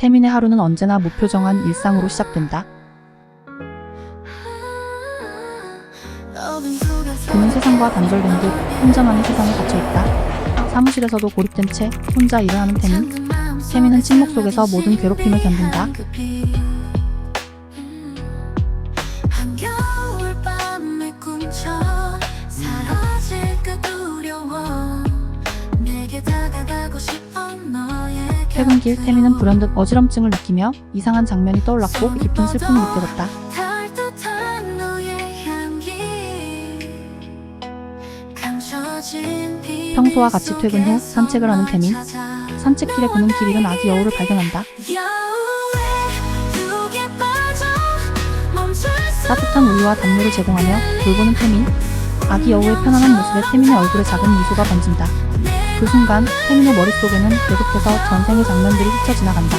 태민의 하루는 언제나 무표정한 일상으로 시작된다. 그는 세상과 단절된 듯 혼자만의 세상에 갇혀있다. 사무실에서도 고립된 채 혼자 일을 하는 태민. 태민은 침묵 속에서 모든 괴롭힘을 견딘다. 퇴근길 태민은 불현듯 어지럼증을 느끼며 이상한 장면이 떠올랐고 깊은 슬픔이 느껴졌다. 평소와 같이 퇴근 후 산책을 하는 태민. 산책길에 그는 길 잃은 아기 여우를 발견한다. 따뜻한 우유와 단물을 제공하며 돌보는 태민. 아기 여우의 편안한 모습에 태민의 얼굴에 작은 미소가 번진다. 그 순간 태민의 머릿속에는 계속해서 전생의 장면들이 스쳐 지나간다.